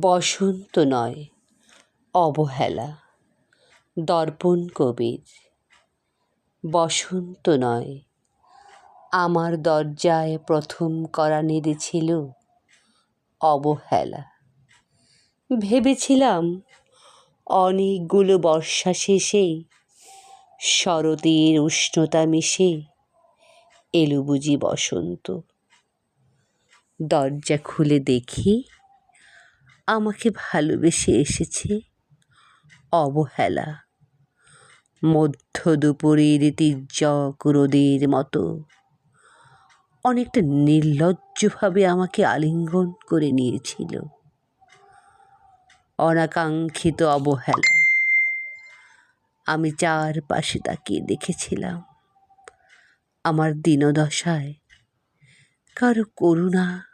বসন্ত নয়, অবহেলা। দর্পণ কবির, বসন্ত নয়। আমার দরজায় প্রথম করা নেড়েছিল অবহেলা। ভেবেছিলাম অনেকগুলো বর্ষা শেষে শরতের উষ্ণতা মিশে এলো বুঝি বসন্ত। দরজা খুলে দেখি আমাকে ভালোবেসে এসেছে। অবহেলা। মধ্য দুপুরের তির্যক রোদের মতো। অনেকটা নির্লজ্জভাবে আমাকে আলিঙ্গন করে নিয়েছিল। অনাকাঙ্ক্ষিত অবহেলা। আমি চারপাশে তাকিয়ে দেখেছিলাম। আমার দীনদশায় কারও করুণা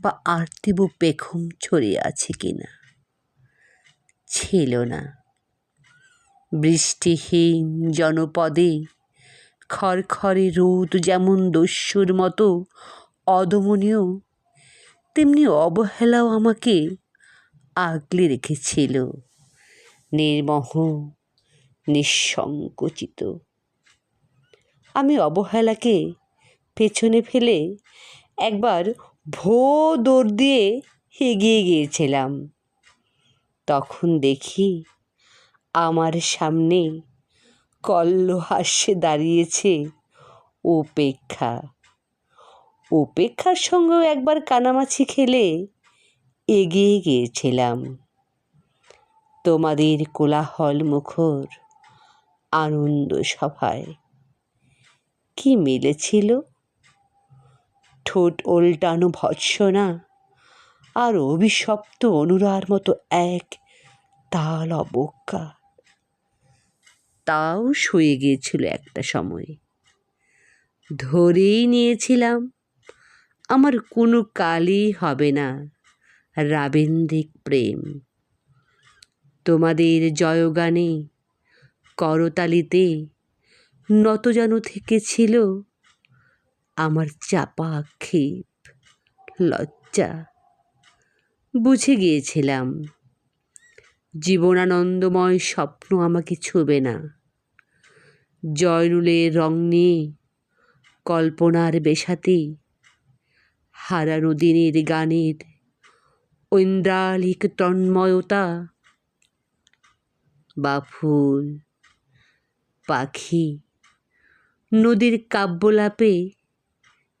বা আর্তিব পেখম ছড়িয়ে আছে কিনা ছিল না। বৃষ্টিহীন জনপদে খড়খড়ে রোদ যেমন দস্যুর মতো অদমনীয়, তেমনি অবহেলাও আমাকে আগলে রেখেছিল, নির্মহ, নিঃসংকোচিত। আমি অবহেলাকে পেছনে ফেলে একবার ভো দৌড় দিয়ে এগিয়ে গিয়েছিলাম। তখন দেখি আমার সামনে কল্ল হাস্যে দাঁড়িয়েছে উপেক্ষা। উপেক্ষার সঙ্গেও একবার কানামাছি খেলে এগিয়ে গিয়েছিলাম। তোমাদের কোলাহল মুখর আনন্দ সভায় কি মিলেছিল? ঠোঁট ওল্টানো ভৎসনা আর অভিশপ্ত অনুরার মতো এক তাল অবজ্ঞা। তাও শুয়ে গিয়েছিল একটা সময়ে। ধরেই নিয়েছিলাম, আমার কোনো কালই হবে না রাবেন্দ্রিক প্রেম। তোমাদের জয়গানে করতালিতে নত যেন থেকেছিল আমার চাপা ক্ষেপ, লজ্জা। বুঝে গিয়েছিলাম, জীবনানন্দময় স্বপ্ন আমাকে ছুবে না। জয়নুলের রং নিয়ে, কল্পনার বেশাতে, হারানো দিনের গানের ঐন্দ্রালিক তন্ময়তা। বা ফুল পাখি, নদীর কাব্যলাপে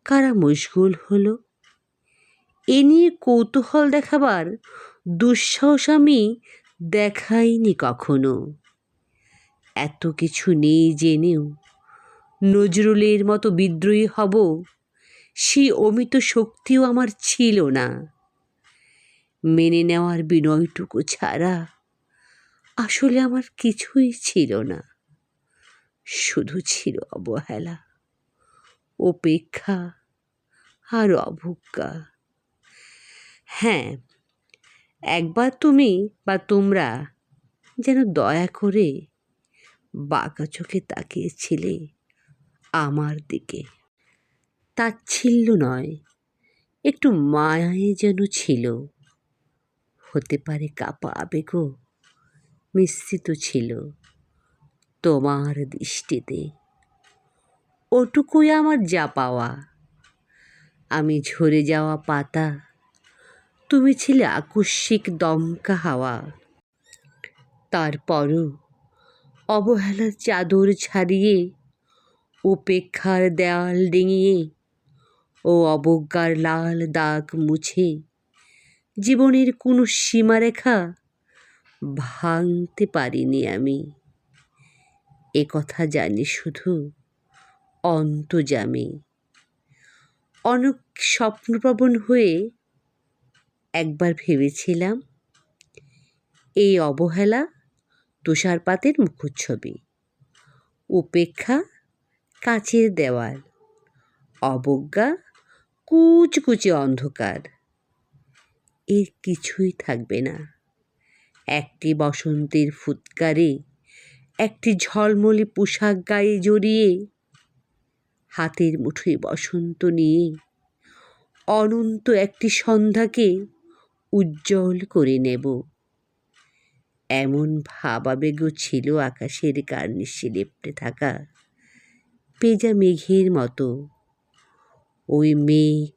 কারা মশগুল হলো? এ নিয়ে কৌতূহল দেখাবার দুঃসাহস আমি দেখাইনি কখনো। এত কিছু নেই জেনেও নজরুলের মতো বিদ্রোহী হব সেই অমিত শক্তিও আমার ছিল না। মেনে নেওয়ার বিনয়টুকু ছাড়া আসলে আমার কিছুই ছিল না। শুধু ছিল অবহেলা। উপেক্ষা আর অবজ্ঞা। হ্যাঁ একবার তুমি বা তোমরা যেন দয়া করে বাঁকা চোখে তাকিয়েছিলে আমার দিকে। তাচ্ছিল্য নয়, একটু মায়ায় যেন ছিল। হতে পারে কাপা আবেগও মিশ্রিত ছিল তোমার দৃষ্টিতে। ওটুকুই আমার যা পাওয়া। আমি ঝরে যাওয়া পাতা, তুমি ছিলে আকস্মিক দমকা হাওয়া। তারপরও অবহেলার চাদর ছাড়িয়ে, উপেক্ষার দেয়াল ডিঙিয়ে ও অবজ্ঞার লাল দাগ মুছে জীবনের কোনো সীমারেখা ভাঙতে পারিনি আমি। এ কথা জানি শুধু অন্তজামে অনেক স্বপ্নপ্রবণ হয়ে একবার ভেবেছিলাম, এই অবহেলা তুষারপাতের মুখচ্ছবি। উপেক্ষা কাঁচের দেওয়াল, অবজ্ঞা কুচকুচে অন্ধকার। এর কিছুই থাকবে না। একটি বসন্তের ফুৎকারে, একটি ঝলমলে পোশাক গায়ে জড়িয়ে হাতের মুঠোয় বসন্ত নিয়ে অনন্ত একটি সন্ধ্যাকে উজ্জ্বল করে নেব। এমন ভাবাবেগও ছিল আকাশের কার্নিশে লেপটে থাকা পেজা মেঘের মতো। ওই মেঘ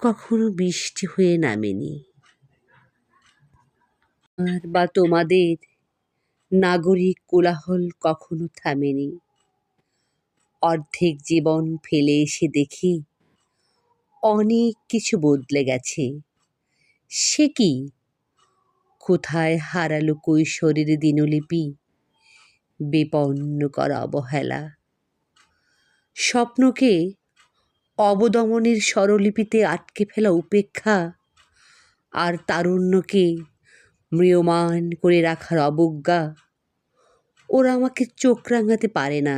কখনো বৃষ্টি হয়ে নামেনি। আর বা তোমাদের নাগরিক কোলাহল কখনো থামেনি। অর্ধেক জীবন ফেলে এসে দেখি অনেক কিছু বদলে গেছে। সে কি? কোথায় হারালো কৈশোরের দিনলিপি? বিপন্ন করা অবহেলা। স্বপ্নকে অবদমনের স্বরলিপিতে আটকে ফেলা উপেক্ষা আর তারুণ্যকে ম্রিয়মান করে রাখার অবজ্ঞা, ওরা আমাকে চোখ রাঙাতে পারে না।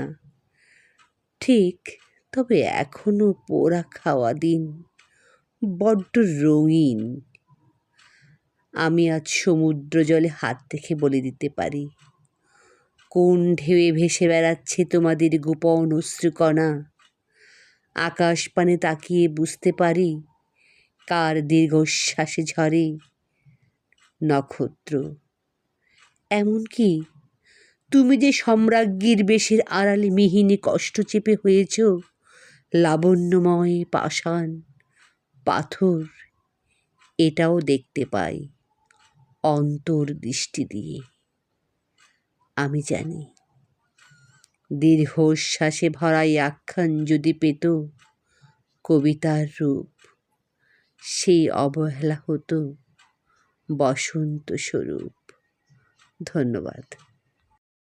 ঠিক, তবে এখনও পোড়া খাওয়া দিন, বড্ড রঙিন। আমি আজ সমুদ্র জলে হাত দেখে বলে দিতে পারি। কোন ঢেউয়ে ভেসে বেড়াচ্ছে তোমাদের গোপন অশ্রুকণা? আকাশ পানে তাকিয়ে বুঝতে পারি কার দীর্ঘশ্বাসে ঝরে নক্ষত্র। এমনকি তুমি যে সম্রাজ্ঞীর বেশের আড়ালে মিহিনী কষ্ট চেপে হয়েছ, লাবণ্যময় পাষাণ, পাথর, এটাও দেখতে পাই অন্তর্দৃষ্টি দিয়ে। আমি জানি, দীর্ঘশ্বাসে ভরাই আখ্যান যদি পেত, কবিতার রূপ সেই অবহেলা হতো বসন্ত স্বরূপ। ধন্যবাদ।